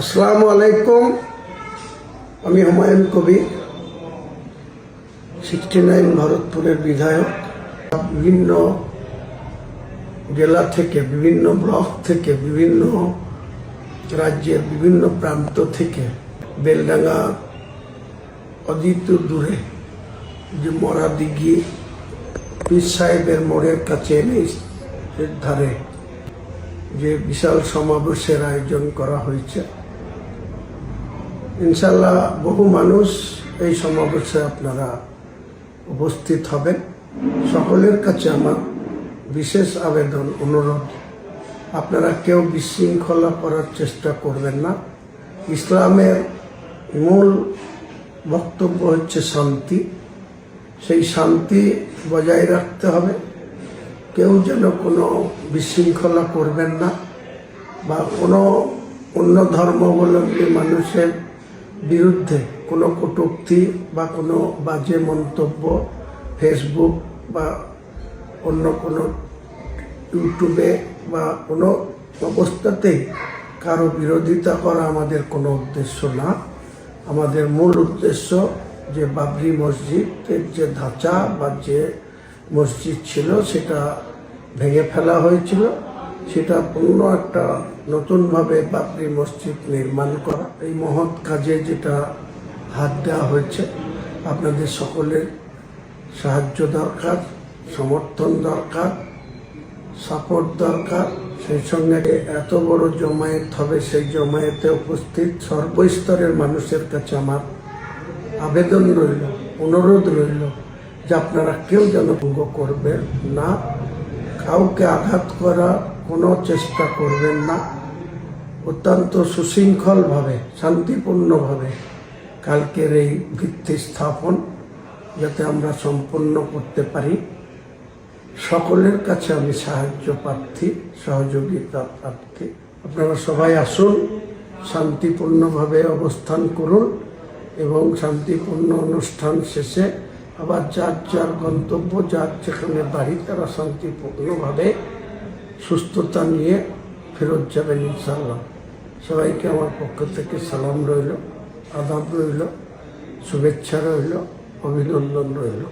আসসালামু আলাইকুম। আমি হুমায়ুন কবি সিক্সটি নাইন ভরতপুরের বিধায়ক। বিভিন্ন জেলা থেকে, বিভিন্ন ব্লক থেকে, বিভিন্ন রাজ্যের বিভিন্ন প্রান্ত থেকে বেলডাঙ্গা অদিত দূরে, যে মরা দিঘি, পীর সাহেবের মোড়ের কাছে এনে ধারে যে বিশাল সমাবেশের আয়োজন করা হয়েছে। ইনশাল্লাহ বহু মানুষ এই সমাবেশে আপনারা উপস্থিত হবেন। সকলের কাছে আমার বিশেষ আবেদন, অনুরোধ, আপনারা কেউ বিশৃঙ্খলা করার চেষ্টা করবেন না। ইসলামের মূল বক্তব্য হচ্ছে শান্তি। সেই শান্তি বজায় রাখতে হবে। কেউ যেন কোনো বিশৃঙ্খলা করবেন না বা কোনো অন্য ধর্মাবলম্বী মানুষের বিরুদ্ধে কোনো কটূক্তি বা কোনো বাজে মন্তব্য ফেসবুক বা অন্য কোনো ইউটিউবে বা কোনো অবস্থাতেই কারও বিরোধিতা করা আমাদের কোনো উদ্দেশ্য না। আমাদের মূল উদ্দেশ্য যে বাবরি মসজিদের যে ধাঁচা বা যে মসজিদ ছিল সেটা ভেঙে ফেলা হয়েছিল। সেটা পূর্ণ একটা নতুনভাবে বাবরি মসজিদ নির্মাণ করা। এই মহৎ কাজে যেটা হাত দেওয়া হয়েছে, আপনাদের সকলের সাহায্য দরকার, সমর্থন দরকার, সাপোর্ট দরকার। সেই সঙ্গে এত বড় জমায়েত হবে, সেই জমায়েতে উপস্থিত সর্বস্তরের মানুষের কাছে আমার আবেদন রইল, অনুরোধ রইল যে আপনারা কেউ যেন ভঙ্গ করবেন না। কাউকে আঘাত করা কোনো চেষ্টা করবেন না। অত্যন্ত সুশৃঙ্খলভাবে, শান্তিপূর্ণভাবে কালকের এই ভিত্তি স্থাপন যাতে আমরা সম্পন্ন করতে পারি। সকলের কাছে আমি সাহায্য প্রার্থী, সহযোগিতা প্রার্থী। আপনারা সবাই আসুন, শান্তিপূর্ণভাবে অবস্থান করুন এবং শান্তিপূর্ণ অনুষ্ঠান শেষে আবার যার যার গন্তব্য, যার যেখানে বাড়ি, তারা শান্তিপূর্ণভাবে সুস্থতা নিয়ে ফেরত যাবেন ইনশাল্লাহ সবাইকে আমার পক্ষ থেকে সালাম রইল, আদাব রইল, শুভেচ্ছা রইল, অভিনন্দন রইল।